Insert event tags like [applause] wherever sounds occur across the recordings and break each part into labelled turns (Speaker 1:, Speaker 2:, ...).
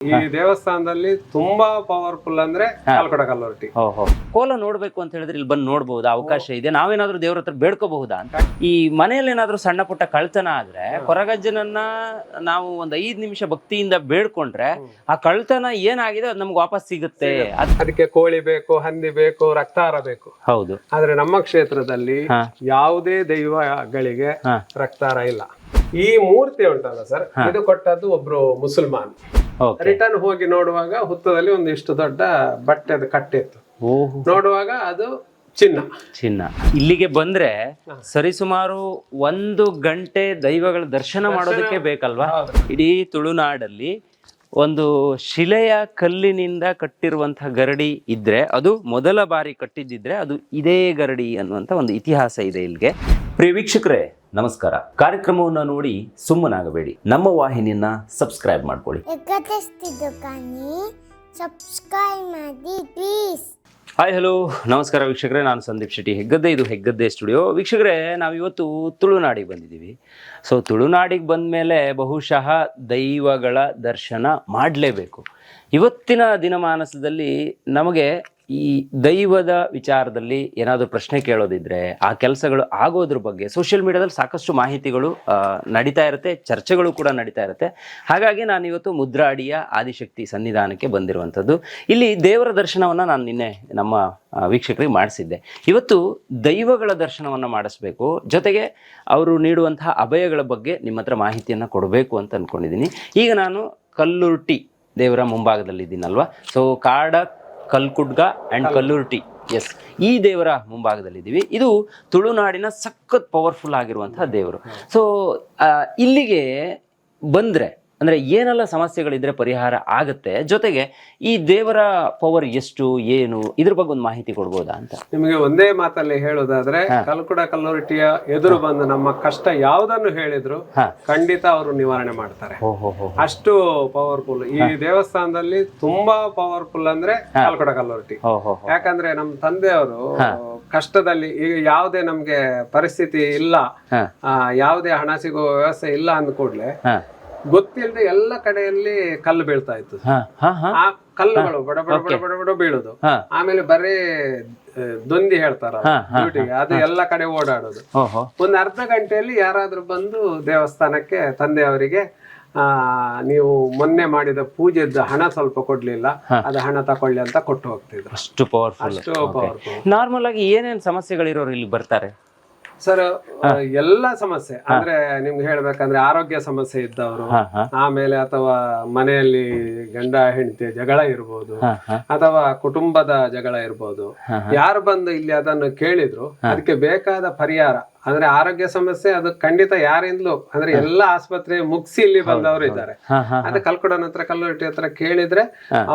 Speaker 1: ಈ ದೇವಸ್ಥಾನದಲ್ಲಿ ತುಂಬಾ ಪವರ್ಫುಲ್ ಅಂದ್ರೆ ಕಾಲ್ಕೊಡ ಕಲ್ಲೊರಟಿ
Speaker 2: ಓಹೋ ಕೋಲ ನೋಡ್ಬೇಕು ಅಂತ ಹೇಳಿದ್ರೆ ಇಲ್ಲಿ ಬಂದು ನೋಡಬಹುದು ಅವಕಾಶ ಇದೆ. ನಾವೇನಾದ್ರೂ ದೇವ್ರ ಹತ್ರ ಬೇಡ್ಕೋಬಹುದಾ ಅಂತ? ಈ ಮನೆಯಲ್ಲಿ ಏನಾದ್ರೂ ಸಣ್ಣ ಪುಟ್ಟ ಕಳ್ತನ ಆದ್ರೆ ಕೊರಗಜ್ಜನನ್ನ ನಾವು ಒಂದ್ ಐದ್ ನಿಮಿಷ ಭಕ್ತಿಯಿಂದ ಬೇಡ್ಕೊಂಡ್ರೆ ಆ ಕಳ್ತನ ಏನಾಗಿದೆ ಅದು ನಮ್ಗೆ ವಾಪಸ್ ಸಿಗುತ್ತೆ.
Speaker 1: ಅದಕ್ಕೆ ಕೋಳಿ ಬೇಕು ಹಂದಿ ಬೇಕು ರಕ್ತಾರ ಬೇಕು.
Speaker 2: ಹೌದು.
Speaker 1: ಆದ್ರೆ ನಮ್ಮ ಕ್ಷೇತ್ರದಲ್ಲಿ ಯಾವುದೇ ದೈವಗಳಿಗೆ. ರಕ್ತಾರ ಇಲ್ಲ. ಈ ಮೂರ್ತಿ ಉಂಟಲ್ಲ ಸರ್ ಇದು ಕೊಟ್ಟದ್ದು ಒಬ್ರು ಮುಸಲ್ಮಾನ್. ರಿಟರ್ನ್ ಹೋಗಿ ನೋಡುವಾಗ ಹುತ್ತದಲ್ಲಿ ಒಂದು ಇಷ್ಟು ದೊಡ್ಡ ಬಟ್ಟೆದ ಕಟ್ಟೆ ಇತ್ತು ನೋಡುವಾಗ ಅದು ಚಿನ್ನ.
Speaker 2: ಚಿನ್ನ. ಇಲ್ಲಿಗೆ ಬಂದ್ರೆ ಸರಿಸುಮಾರು ಒಂದು ಗಂಟೆ ದೈವಗಳ ದರ್ಶನ ಮಾಡೋದಕ್ಕೆ ಬೇಕಲ್ವಾ. ಇಡೀ ತುಳುನಾಡಲ್ಲಿ ಒಂದು ಶಿಲೆಯ ಕಲ್ಲಿನಿಂದ ಕಟ್ಟಿರುವಂತಹ ಗರಡಿ ಇದ್ರೆ ಅದು ಮೊದಲ ಬಾರಿ ಕಟ್ಟಿದ್ದಿದ್ರೆ ಅದು ಇದೇ ಗರಡಿ ಅನ್ನುವಂಥ ಒಂದು ಇತಿಹಾಸ ಇದೆ ಇಲ್ಲಿಗೆ. ಪ್ರಿಯ ವೀಕ್ಷಕರೇ ನಮಸ್ಕಾರ. ಕಾರ್ಯಕ್ರಮವನ್ನು ನೋಡಿ ಸುಮ್ಮನಾಗಬೇಡಿ. ನಮ್ಮ ವಾಹಿನಿಯನ್ನ ಸಬ್ಸ್ಕ್ರೈಬ್ ಮಾಡ್ಕೊಳ್ಳಿ.
Speaker 3: ಎಕತೆಸ್ತಿದ್ದು ಕಾನಿ ಸಬ್ಸ್ಕ್ರೈಬ್ ಮಾಡಿ ಪ್ಲೀಸ್
Speaker 2: ಹಾಯ್ ಹಲೋ ನಮಸ್ಕಾರ ವೀಕ್ಷಕರೇ ನಾನು ಸಂದೀಪ್ ಶೆಟ್ಟಿ. ಹೆಗ್ಗದ್ದೆ ಇದು ಹೆಗ್ಗದ್ದೆ ಸ್ಟುಡಿಯೋ ವೀಕ್ಷಕರೇ ನಾವಿವತ್ತು ತುಳುನಾಡಿಗೆ ಬಂದಿದ್ದೀವಿ. ಸೊ ತುಳುನಾಡಿಗೆ ಬಂದ ಮೇಲೆ ಬಹುಶಃ ದೈವಗಳ ದರ್ಶನ ಮಾಡಲೇಬೇಕು. ಇವತ್ತಿನ ದಿನಮಾನಸದಲ್ಲಿ ನಮಗೆ ಈ ದೈವದ ವಿಚಾರದಲ್ಲಿ ಏನಾದರೂ ಪ್ರಶ್ನೆ ಕೇಳೋದಿದ್ರೆ ಆ ಕೆಲಸಗಳು ಆಗೋದ್ರ ಬಗ್ಗೆ ಸೋಷಿಯಲ್ ಮೀಡಿಯಾದಲ್ಲಿ ಸಾಕಷ್ಟು ಮಾಹಿತಿಗಳು ನಡೀತಾ ಇರುತ್ತೆ, ಚರ್ಚೆಗಳು ಕೂಡ ನಡೀತಾ ಇರುತ್ತೆ. ಹಾಗಾಗಿ ನಾನು ಇವತ್ತು ಮುದ್ರಾಡಿಯ ಆದಿಶಕ್ತಿ ಸನ್ನಿಧಾನಕ್ಕೆ ಬಂದಿರುವಂಥದ್ದು. ಇಲ್ಲಿ ದೇವರ ದರ್ಶನವನ್ನು ನಾನು ನಿನ್ನೆ ನಮ್ಮ ವೀಕ್ಷಕರಿಗೆ ಮಾಡಿಸಿದ್ದೆ. ಇವತ್ತು ದೈವಗಳ ದರ್ಶನವನ್ನು ಮಾಡಿಸ್ಬೇಕು. ಜೊತೆಗೆ ಅವರು ನೀಡುವಂತಹ ಅಭಯಗಳ ಬಗ್ಗೆ ನಿಮ್ಮ ಹತ್ರ ಮಾಹಿತಿಯನ್ನು ಕೊಡಬೇಕು ಅಂತ ಅಂದ್ಕೊಂಡಿದ್ದೀನಿ ಈಗ ನಾನು ಕಲ್ಲುರ್ಟಿ ದೇವರ ಮುಂಭಾಗದಲ್ಲಿದ್ದೀನಲ್ವಾ? ಸೊ ಕಾಡ ಕಲ್ಕುಡ್ಗ ಆ್ಯಂಡ್ ಕಲ್ಲುರ್ಟಿ ಎಸ್ ಈ ದೇವರ ಮುಂಭಾಗದಲ್ಲಿದ್ದೀವಿ. ಇದು ತುಳುನಾಡಿನ ಸಖತ್ ಪವರ್ಫುಲ್ ಆಗಿರುವಂತಹ ದೇವರು. ಸೊ ಇಲ್ಲಿಗೆ ಬಂದರೆ ಅಂದರೆ ಏನೆಲ್ಲ ಸಮಸ್ಯೆಗಳಿದ್ರೆ ಪರಿಹಾರ ಆಗುತ್ತೆ. ಜೊತೆಗೆ ಈ ದೇವರ ಪವರ್ ಎಷ್ಟು ಏನು ಇದ್ರ ಬಗ್ಗೆ ಒಂದು ಮಾಹಿತಿ ಕೊಡ್ಬೋದಾ ಅಂತ?
Speaker 1: ನಿಮಗೆ ಒಂದೇ ಮಾತಲ್ಲಿ ಹೇಳೋದಾದ್ರೆ ಕಲ್ಕುಡ ಕಲ್ಲೋರಿಟಿಯ ಎದುರು ಬಂದು ನಮ್ಮ ಕಷ್ಟ ಯಾವುದನ್ನು ಹೇಳಿದ್ರು ಖಂಡಿತ ಅವರು ನಿವಾರಣೆ ಮಾಡ್ತಾರೆ. ಅಷ್ಟು ಪವರ್ಫುಲ್ ಈ ದೇವಸ್ಥಾನದಲ್ಲಿ ತುಂಬಾ ಪವರ್ಫುಲ್ ಅಂದ್ರೆ ಕಲ್ಕುಡ ಕಲ್ಲೊರಟಿ. ಯಾಕಂದ್ರೆ ನಮ್ಮ ತಂದೆಯವರು ಕಷ್ಟದಲ್ಲಿ ಈಗ ಯಾವುದೇ ನಮ್ಗೆ ಪರಿಸ್ಥಿತಿ ಇಲ್ಲ ಯಾವುದೇ ಹಣ ಸಿಗುವ ವ್ಯವಸ್ಥೆ ಇಲ್ಲ ಅಂದ ಕೂಡ್ಲೆ
Speaker 2: ಹಾ.
Speaker 1: ಗೊತ್ತಿಲ್ಲದೆ ಎಲ್ಲ ಕಡೆಯಲ್ಲಿ ಕಲ್ಲು ಬೀಳ್ತಾ ಇತ್ತು. ಆ ಕಲ್ಲುಗಳು ಬಡ ಬಡ ಬಡ ಬಡ ಬಡ ಬೀಳುದು. ಆಮೇಲೆ ಬರೀ ದೊಂದಿ ಹೇಳ್ತಾರ ಡ್ಯೂಟಿಗೆ ಅದು ಎಲ್ಲ ಕಡೆ ಓಡಾಡೋದು. ಒಂದು ಅರ್ಧ ಗಂಟೆಯಲ್ಲಿ ಯಾರಾದ್ರೂ ಬಂದು ದೇವಸ್ಥಾನಕ್ಕೆ ತಂದೆಯವರಿಗೆ ಆ ನೀವು ಮೊನ್ನೆ ಮಾಡಿದ ಪೂಜೆದ ಹಣ ಸ್ವಲ್ಪ ಕೊಡ್ಲಿಲ್ಲ. ಅದ ಹಣ ತಕೊಳ್ಳಿ ಅಂತ ಕೊಟ್ಟು ಹೋಗ್ತಿದ್ರು.
Speaker 2: ಅಷ್ಟು ಪವರ್ಫುಲ್
Speaker 1: ಅಷ್ಟು ಪವರ್ಫುಲ್
Speaker 2: ನಾರ್ಮಲ್ ಆಗಿ ಏನೇನ್ ಸಮಸ್ಯೆಗಳಿರೋರು ಇಲ್ಲಿ ಬರ್ತಾರೆ?
Speaker 1: ಸರ್ ಎಲ್ಲ ಸಮಸ್ಯೆ. ಅಂದ್ರೆ ನಿಮ್ಗೆ ಹೇಳ್ಬೇಕಂದ್ರೆ ಆರೋಗ್ಯ ಸಮಸ್ಯೆ ಇದ್ದವರು ಆಮೇಲೆ ಅಥವಾ ಮನೆಯಲ್ಲಿ ಗಂಡ ಹೆಂಡತಿ ಜಗಳ ಇರ್ಬೋದು ಅಥವಾ ಕುಟುಂಬದ ಜಗಳ ಇರ್ಬೋದು. ಯಾರು ಬಂದು ಇಲ್ಲಿ ಅದನ್ನು ಕೇಳಿದ್ರು ಅದಕ್ಕೆ ಬೇಕಾದ ಪರಿಹಾರ. ಅಂದ್ರೆ ಆರೋಗ್ಯ ಸಮಸ್ಯೆ ಅದು ಖಂಡಿತ ಯಾರಿಂದಲೂ ಅಂದ್ರೆ ಎಲ್ಲ ಆಸ್ಪತ್ರೆ ಮುಗಿಸಿ ಇಲ್ಲಿ ಬಂದವರು ಇದ್ದಾರೆ. ಅದೇ ಕಲ್ಕುಡನ ಹತ್ರ ಕಲ್ಲುಟ್ಟಿ ಹತ್ರ ಕೇಳಿದ್ರೆ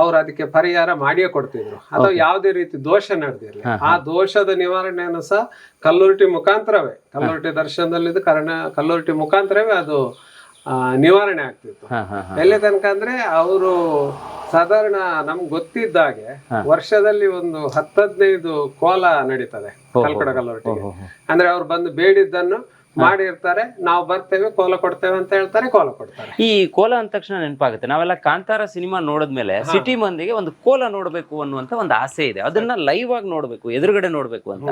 Speaker 1: ಅವ್ರು ಅದಕ್ಕೆ ಪರಿಹಾರ ಮಾಡಿಯೇ ಕೊಡ್ತಿದ್ರು. ಅಥವಾ ಯಾವುದೇ ರೀತಿ ದೋಷ ನಡೆದಿರ್ಲಿ. ಆ ದೋಷದ ನಿವಾರಣೆಯನ್ನು ಸಹ ಕಲ್ಲುರ್ಟಿ ಮುಖಾಂತರವೇ ಕಲ್ಲುರ್ಟಿ ದರ್ಶನದಲ್ಲಿ ಕಾರಣ ಕಲ್ಲುರ್ಟಿ ಮುಖಾಂತರವೇ ಅದು ನಿವಾರಣೆ ಆಗ್ತಿತ್ತು. ಎಲ್ಲಿ ತನಕ ಅಂದ್ರೆ ಅವರು ಸಾಧಾರಣ ನಮ್ಗೆ ಗೊತ್ತಿದ್ದಾಗೆ ವರ್ಷದಲ್ಲಿ ಒಂದು ಹತ್ತದ್ನೈದು ಕೋಲ ನಡೀತದೆ ಕಲ್ಕಡ ಕಲ್ಲೊಟ್ಟಿಗೆ ಅಂದ್ರೆ ಅವ್ರು ಬಂದು ಬೇಡಿದ್ದನ್ನು ಮಾಡಿರ್ತಾರೆ ನಾವು ಬರ್ತೇವೆ ಕೋಲ ಕೊಡ್ತೇವೆ ಅಂತ ಹೇಳ್ತಾರೆ ಕೋಲ ಕೊಡ್ತಾರೆ.
Speaker 2: ಈ ಕೋಲ ಅಂದ ತಕ್ಷಣ ನೆನಪಾಗುತ್ತೆ. ನಾವೆಲ್ಲ ಕಾಂತಾರ ಸಿನಿಮಾ ನೋಡಿದ್ಮೇಲೆ ಸಿಟಿ ಮಂದಿಗೆ ಒಂದು ಕೋಲ ನೋಡಬೇಕು ಅನ್ನುವಂತ ಒಂದು ಆಸೆ ಇದೆ. ಅದನ್ನ ಲೈವ್ ಆಗಿ ನೋಡಬೇಕು ಎದುರುಗಡೆ ನೋಡಬೇಕು ಅಂತ.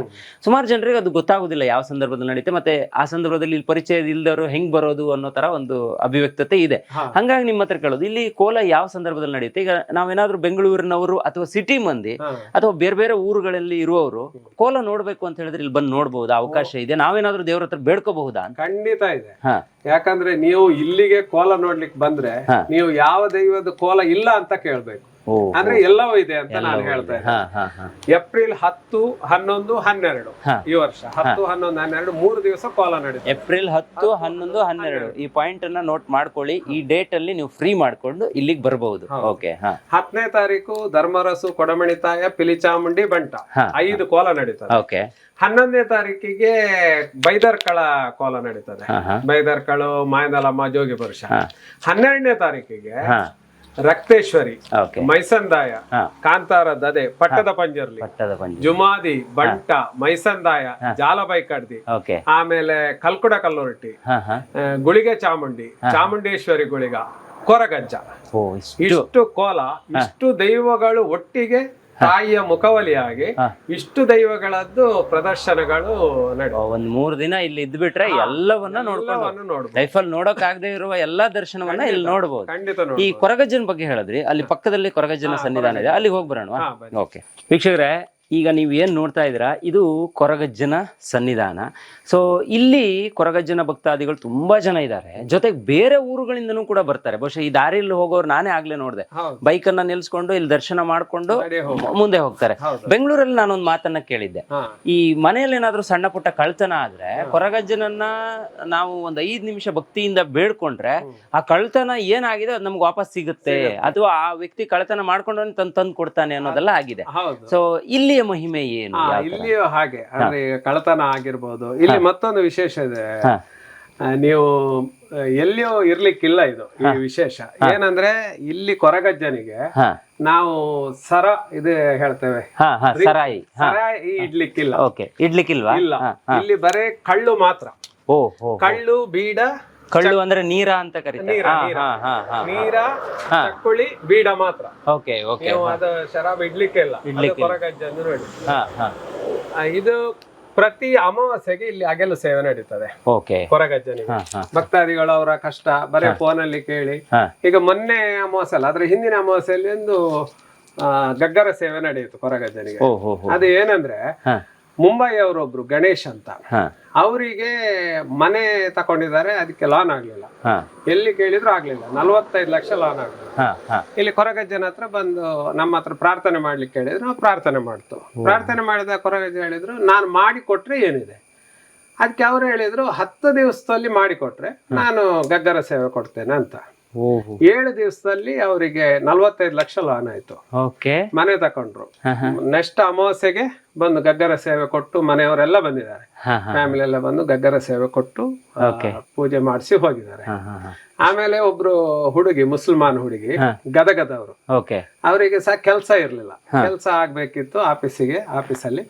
Speaker 2: ಸುಮಾರು ಜನರಿಗೆ ಅದು ಗೊತ್ತಾಗೋದಿಲ್ಲ ಯಾವ ಸಂದರ್ಭದಲ್ಲಿ ನಡೀತೆ ಮತ್ತೆ ಆ ಸಂದರ್ಭದಲ್ಲಿ ಇಲ್ಲಿ ಪರಿಚಯ ಇಲ್ದವರು ಹೆಂಗ್ ಬರೋದು ಅನ್ನೋ ತರ ಒಂದು ಅಭಿವ್ಯಕ್ತತೆ ಇದೆ. ಹಂಗಾಗಿ ನಿಮ್ಮ ಹತ್ರ ಕೇಳೋದು ಇಲ್ಲಿ ಕೋಲ ಯಾವ ಸಂದರ್ಭದಲ್ಲಿ ನಡೆಯುತ್ತೆ ಈಗ ನಾವೇನಾದ್ರೂ ಬೆಂಗಳೂರಿನವರು ಅಥವಾ ಸಿಟಿ ಮಂದಿ ಅಥವಾ ಬೇರೆ ಬೇರೆ ಊರುಗಳಲ್ಲಿ ಇರುವವರು ಕೋಲ ನೋಡ್ಬೇಕು ಅಂತ ಹೇಳಿದ್ರೆ ಇಲ್ಲಿ ಬಂದು ನೋಡಬಹುದು ಅವಕಾಶ ಇದೆ. ನಾವೇನಾದ್ರೂ ದೇವ್ರ ಹತ್ರ ಅಂತ?
Speaker 1: ಖಂಡಿತ ಇದೆ. ಯಾಕಂದ್ರೆ ನೀವು ಇಲ್ಲಿಗೆ ಕೋಲ ನೋಡ್ಲಿಕ್ಕೆ ಬಂದ್ರೆ ನೀವು ಯಾವ ದೈವದ ಕೋಲ ಇಲ್ಲ ಅಂತ ಕೇಳ್ಬೇಕು. ಅಂದ್ರೆ ಎಲ್ಲವೂ ಇದೆ ಅಂತ ನಾನು ಹೇಳ್ತಾ ಇದ್ದೆ
Speaker 2: ಹಾ ಹಾ ಹಾ.
Speaker 1: ಏಪ್ರಿಲ್ ಹತ್ತು ಹನ್ನೊಂದು ಹನ್ನೆರಡು. ಈ ವರ್ಷ. ಹತ್ತು ಹನ್ನೊಂದು ಹನ್ನೆರಡು ಮೂರು ದಿವಸ ಕೋಲ ನಡೆಯುತ್ತೆ
Speaker 2: ಏಪ್ರಿಲ್ ಹತ್ತು ಹನ್ನೊಂದು ಹನ್ನೆರಡು. ಈ ಪಾಯಿಂಟ್ ಅನ್ನ ನೋಟ್ ಮಾಡ್ಕೊಳ್ಳಿ. ಈ ಡೇಟ್ ಅಲ್ಲಿ ನೀವು ಫ್ರೀ ಮಾಡ್ಕೊಂಡು ಇಲ್ಲಿಗೆ ಬರಬಹುದು ಓಕೆ
Speaker 1: ಹತ್ತನೇ ತಾರೀಕು ಧರ್ಮರಸು ಕೊಡಮಣಿತಾಯ ಪಿಲಿಚಾಮುಂಡಿ ಬಂಟ. ಐದು ಕೋಲ ನಡೀತದೆ.
Speaker 2: ಓಕೆ
Speaker 1: ಹನ್ನೊಂದನೇ ತಾರೀಕಿಗೆ ಬೈದರ್ಕಳ ಕೋಲ ನಡೀತದೆ. ಬೈದರ್ಕಳು ಮಾಯನಲಮ್ಮ ಜೋಗಿ ಪುರುಷ. ಹನ್ನೆರಡನೇ ತಾರೀಕಿಗೆ ರಕ್ತೇಶ್ವರಿ ಮೈಸಂದಾಯ
Speaker 2: ಕಾಂತಾರದ
Speaker 1: ಕಾಂತಾರ ದದೆ ಪಟ್ಟದ ಪಂಜರ್ಲಿ.
Speaker 2: ಪಟ್ಟದ
Speaker 1: ಜುಮಾದಿ ಬಂಟ ಮೈಸಂದಾಯ ಜಾಲಬೈಕಡ್ದಿ ಆಮೇಲೆ ಕಲ್ಕುಡ ಕಲ್ಲೊರಟ್ಟಿ ಗುಳಿಗೆ ಚಾಮುಂಡಿ ಚಾಮುಂಡೇಶ್ವರಿ ಗುಳಿಗ ಕೊರಗಜ್ಜ.
Speaker 2: ಇಷ್ಟು.
Speaker 1: ಕೋಲ ಇಷ್ಟು ದೈವಗಳು ಒಟ್ಟಿಗೆ ತಾಯಿಯ ಮುಖವಲಿಯಾಗಿ ಇಷ್ಟು ದೈವಗಳದ್ದು ಪ್ರದರ್ಶನಗಳು
Speaker 2: ಒಂದ್ ಮೂರ್ ದಿನ ಇಲ್ಲಿ ಇದ್ಬಿಟ್ರೆ ಎಲ್ಲವನ್ನ ನೋಡ್ಕೊಂಡು ಲೈಫಲ್ಲಿ ನೋಡಕ್ ಆಗದೆ ಇರುವ ಎಲ್ಲಾ ದರ್ಶನವನ್ನ ಇಲ್ಲಿ ನೋಡಬಹುದು
Speaker 1: ಖಂಡಿತ
Speaker 2: ಈ ಕೊರಗಜ್ಜನ ಬಗ್ಗೆ ಹೇಳಿದ್ರಿ ಅಲ್ಲಿ ಪಕ್ಕದಲ್ಲಿ ಕೊರಗಜ್ಜನ ಸನ್ನಿಧಾನ ಇದೆ ಅಲ್ಲಿಗೆ ಹೋಗಿ ಬರೋಣ ಓಕೆ. ವೀಕ್ಷಕರೇ ಈಗ ನೀವು ಏನು ನೋಡ್ತಾ ಇದ್ದೀರಾ ಇದು ಕೊರಗಜ್ಜನ ಸನ್ನಿಧಾನ. ಸೊ ಇಲ್ಲಿ ಕೊರಗಜ್ಜನ ಭಕ್ತಾದಿಗಳು ತುಂಬಾ ಜನ ಇದ್ದಾರೆ. ಜೊತೆಗೆ ಬೇರೆ ಊರುಗಳಿಂದನೂ ಕೂಡ ಬರ್ತಾರೆ. ಬಹುಶಃ ಈ ದಾರಿಯಲ್ಲಿ ಹೋಗೋರು ನಾನೇ ಆಗ್ಲೇ ನೋಡಿದೆ.
Speaker 1: ಬೈಕನ್ನ
Speaker 2: ಬೈಕ್ ಅನ್ನ ನಿಲ್ಸ್ಕೊಂಡು ಇಲ್ಲಿ ದರ್ಶನ ಮಾಡ್ಕೊಂಡು ಮುಂದೆ ಹೋಗ್ತಾರೆ.
Speaker 1: ಬೆಂಗಳೂರಲ್ಲಿ
Speaker 2: ಬೆಂಗಳೂರಲ್ಲಿ ಒಂದು ಮಾತನ್ನ ಕೇಳಿದ್ದೆ. ಈ ಮನೆಯಲ್ಲಿ ಏನಾದರೂ ಸಣ್ಣ ಪುಟ್ಟ ಕಳ್ತನ ಆದ್ರೆ ಕೊರಗಜ್ಜನನ್ನ ನಾವು ಒಂದು ಐದು ನಿಮಿಷ ಭಕ್ತಿಯಿಂದ ಬೇಡ್ಕೊಂಡ್ರೆ ಆ ಕಳ್ತನ ಏನಾಗಿದೆ ಅದು ನಮ್ಗೆ ವಾಪಸ್ ಸಿಗುತ್ತೆ. ಅಥವಾ ಆ ವ್ಯಕ್ತಿ ಕಳ್ತನ ಮಾಡ್ಕೊಂಡು ತಂದು ತಂದು ಕೊಡ್ತಾನೆ ಅನ್ನೋದೆಲ್ಲ ಆಗಿದೆ.
Speaker 1: ಸೊ
Speaker 2: ಸೊ ಇಲ್ಲಿಯ ಮಹಿಮೆ ಏನು?
Speaker 1: ಇಲ್ಲಿಯೂ ಹಾಗೆ. ಅಂದ್ರೆ ಈಗ ಕಳ್ಳತನ ಆಗಿರ್ಬೋದು. ಇಲ್ಲಿ ಮತ್ತೊಂದು ವಿಶೇಷ ಇದೆ. ನೀವು ಎಲ್ಲಿಯೂ ಇರ್ಲಿಕ್ಕಿಲ್ಲ ಇದು ಈ ವಿಶೇಷ. ಏನಂದ್ರೆ ಇಲ್ಲಿ ಕೊರಗಜ್ಜನಿಗೆ ನಾವು ಸರ ಇದು ಹೇಳ್ತೇವೆ.
Speaker 2: ಸರಾಯಿ.
Speaker 1: ಸರಾಯಿ ಇಡ್ಲಿಕ್ಕಿಲ್ಲ.
Speaker 2: ಓಕೆ. ಇಡ್ಲಿಕ್ಕಿಲ್ವಾ?
Speaker 1: ಇಲ್ಲ. ಇಲ್ಲಿ ಬರೇ ಕಳ್ಳು ಮಾತ್ರ.
Speaker 2: ಓ
Speaker 1: ಕಳ್ಳು ಬೀಡ
Speaker 2: ಕಳ್ಳು ಅಂದ್ರೆ ನೀರ ಅಂತ ಕರೀತಾರೆ.
Speaker 1: ನೀರ,
Speaker 2: ಹಾ
Speaker 1: ನೀರ.
Speaker 2: ಹಾ ಹಾ ಹಾ
Speaker 1: ನೀರ ಚಕ್ಕುಳಿ ಬೀಡ ಮಾತ್ರ.
Speaker 2: Okay okay.
Speaker 1: ನೀವು ಅದು ಶರಾಬ್ ಇಡ್ಲಿಕ್ಕೆ ಇಲ್ಲ. ಅದು
Speaker 2: ಇಡ್ಲಿಕ್ಕಿಲ್ಲ.
Speaker 1: ಕೊರಗಜ್ಜ ಅಂದ್ರೆ ನೋಡಿ
Speaker 2: ಹಾ ಹಾ.
Speaker 1: ಆ, ಇದು ಪ್ರತಿ ಅಮಾವಾಸ್ಯೆಗೆ ಇಲ್ಲಿ ಅಗೆಲು ಸೇವೆ ನಡೀತದೆ.
Speaker 2: ಓಕೆ.
Speaker 1: ಕೊರಗಜ್ಜನಿಗೆ.
Speaker 2: ಹಾ ಹಾ
Speaker 1: ಭಕ್ತಾದಿಗಳು ಅವರ ಕಷ್ಟ ಬರೀ ಫೋನಲ್ಲಿ ಕೇಳಿ.
Speaker 2: ಹಾ.
Speaker 1: ಈಗ ಮೊನ್ನೆ ಅಮಾವಾಸ್ಯೆ ಅಲ್ಲ ಆದ್ರೆ ಹಿಂದಿನ ಅಮಾವಾಸ್ಯೆಯಲ್ಲಿ ಒಂದು ಆ, ಗಗ್ಗರ ಸೇವೆ ನಡೆಯಿತು ಕೊರಗಜ್ಜನಿಗೆ.
Speaker 2: ಓ ಹೋ ಹೋ
Speaker 1: ಅದು ಏನಂದ್ರೆ
Speaker 2: ಹಾ.
Speaker 1: ಮುಂಬೈ ಅವರೊಬ್ರು ಗಣೇಶ್ ಅಂತ. ಅವರಿಗೆ ಮನೆ ತಕೊಂಡಿದ್ದಾರೆ ಅದಕ್ಕೆ ಲಾನ್ ಆಗ್ಲಿಲ್ಲ. ಎಲ್ಲಿ ಕೇಳಿದ್ರು ಆಗ್ಲಿಲ್ಲ. ನಲ್ವತ್ತೈದು ಲಕ್ಷ ಲಾನ್ ಆಗ್ಲಿಲ್ಲ. ಇಲ್ಲಿ ಕೊರಗಜ್ಜನ ಹತ್ರ ಬಂದು ನಮ್ಮ ಹತ್ರ ಪ್ರಾರ್ಥನೆ ಮಾಡ್ಲಿಕ್ಕೆ ಹೇಳಿದ್ರು ನಾವು ಪ್ರಾರ್ಥನೆ ಮಾಡ್ತು. ಪ್ರಾರ್ಥನೆ ಮಾಡಿದ ಕೊರಗಜ್ಜ ಹೇಳಿದ್ರು ನಾನು ಮಾಡಿ ಕೊಟ್ರೆ ಏನಿದೆ? ಅದಕ್ಕೆ ಅವ್ರು ಹೇಳಿದ್ರು ಹತ್ತು ದಿವಸದಲ್ಲಿ ಮಾಡಿ ಕೊಟ್ರೆ ನಾನು ಗಗ್ಗರ ಸೇವೆ ಕೊಡ್ತೇನೆ ಅಂತ. ಏಳು ದಿವಸದಲ್ಲಿ ಅವರಿಗೆ ನಲ್ವತ್ತೈದು ಲಕ್ಷ ಲಾನ್ ಆಯ್ತು. ಮನೆ ತಕೊಂಡ್ರು. ನೆಕ್ಸ್ಟ್ ಅಮಾವಾಸ್ಯೆಗೆ ಬಂದು ಗಗ್ಗರ ಸೇವೆ ಕೊಟ್ಟು ಮನೆಯವರೆಲ್ಲ ಬಂದಿದ್ದಾರೆ. ಫ್ಯಾಮಿಲಿ ಎಲ್ಲ ಬಂದು ಗಗ್ಗರ ಸೇವೆ ಕೊಟ್ಟು ಪೂಜೆ ಮಾಡಿಸಿ ಹೋಗಿದ್ದಾರೆ. ಆಮೇಲೆ ಒಬ್ರು ಹುಡುಗಿ ಮುಸಲ್ಮಾನ್ ಹುಡುಗಿ ಗದಗದವರು. ಅವರಿಗೆ ಸಹ ಕೆಲಸ ಇರ್ಲಿಲ್ಲ. ಕೆಲಸ ಆಗ್ಬೇಕಿತ್ತು ಆಫೀಸಿಗೆ ಆಫೀಸಲ್ಲಿ.